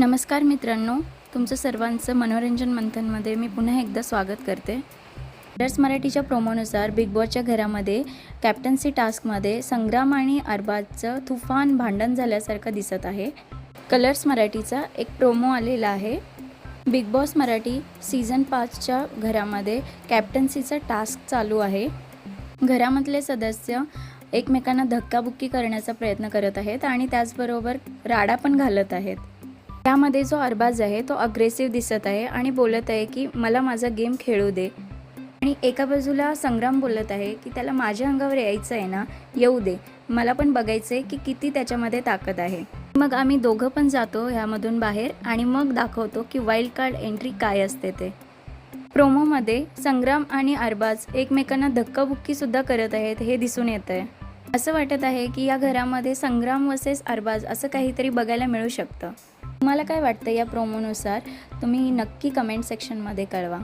नमस्कार मित्रांनो तुमचं सर्वांचं मनोरंजन मंथनमध्ये मी पुन्हा एकदा स्वागत करते. डर्स मराठीच्या प्रोमोनुसार बिग बॉसच्या घरामध्ये कॅप्टन्सी टास्कमध्ये संग्राम आणि अरबाजचं तुफान भांडण झाल्यासारखं दिसत आहे. कलर्स मराठीचा एक प्रोमो आलेला आहे. बिग बॉस मराठी सीझन पाचच्या घरामध्ये कॅप्टन्सीचा टास्क चालू आहे. घरामधले सदस्य एकमेकांना धक्काबुक्की करण्याचा प्रयत्न करत आहेत आणि त्याचबरोबर राडा पण घालत आहेत. त्यामध्ये जो अरबाज आहे तो अग्रेसिव्ह दिसत आहे आणि बोलत आहे की मला माझा गेम खेळू दे. आणि एका बाजूला संग्राम बोलत आहे की त्याला माझ्या अंगावर यायचं आहे ना येऊ दे. मला पण बघायचं आहे की किती त्याच्यामध्ये ताकद आहे. मग आम्ही दोघं पण जातो ह्यामधून बाहेर आणि मग दाखवतो की वाईल्ड कार्ड एंट्री काय असते ते. प्रोमोमध्ये संग्राम आणि अरबाज एकमेकांना धक्काबुक्कीसुद्धा करत आहेत हे दिसून येत आहे असं वाटत आहे की या घरामध्ये संग्राम वसेस अरबाज असं काहीतरी बघायला मिळू शकतं. तुम्हाला काय वाटतं या प्रोमोनुसार तुम्ही नक्की कमेंट सेक्शनमध्ये कळवा.